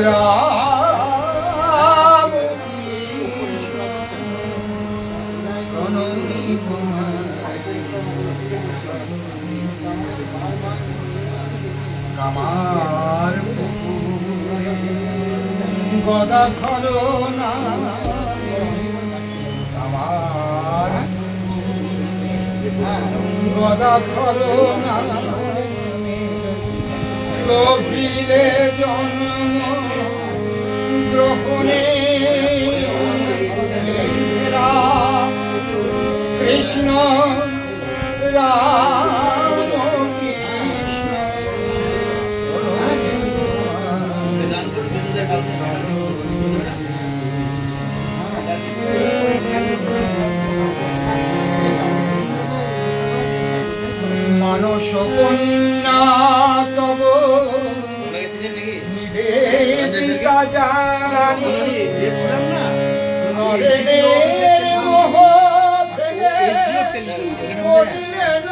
রাম। কামার গদা ধরো না কামার গদা ধরো না লোভিলে জন্ম গ্রহণে কৃষ্ণ রাম কৃষ্ণ। কন্যা জানি নরেনের মোহ করিলেন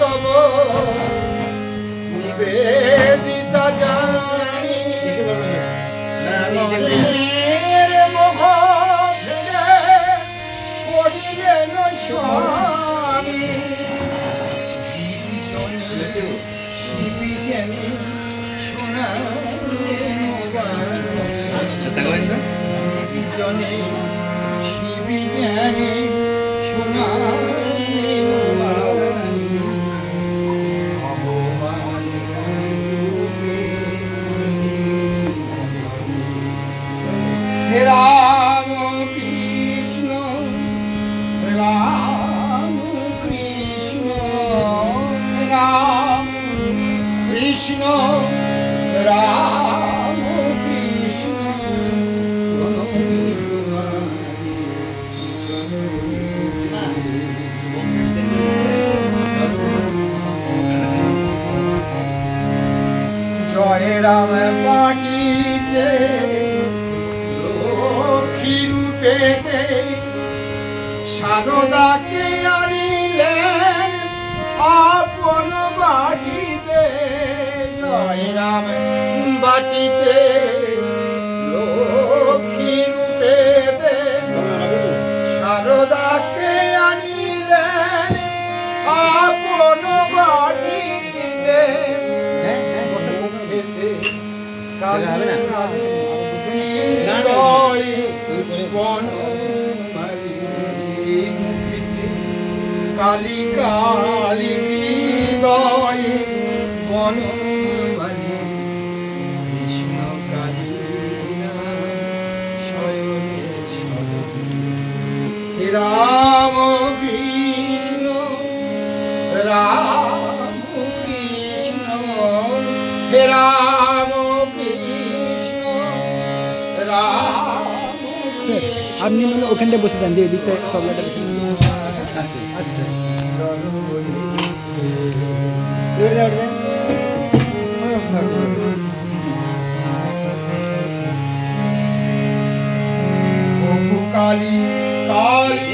তব নিবেদিতা জানি। নরেনের বিজনে শিবি জ্ঞানে শোনালেন বাণী। ভগবান রূপে হে রাম কৃষ্ণ রাম কৃষ্ণ কৃষ্ণ জয় রাম পাটিতে লক্ষ্মী রূপেতে সারদাকে আনিলেন আপন বাটিতে জয় রাম বাটিতে। সারদাকে আনিলেন আপন খেতে কালে কালে কালি হৃদয় বনমালী রাম কৃষ্ণ রাম কৃষ্ণ হে রাম কৃষ্ণ রাম স্যার আপনি মানে ওখানটায় বসে যান দিয়ে এদিকটা তবলাটা। আস্তে আস্তে। কালী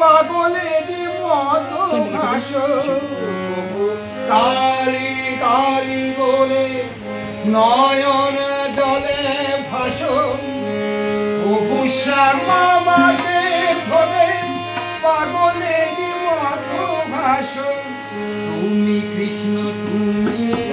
পাগলেরই মতো প্রভু কালী কালী বলে নয়ন জলে ভাস। প্রভু শ্যামা মাকে ধরে পাগলেরই মতো ভাস। তুমি কৃষ্ণ তুমি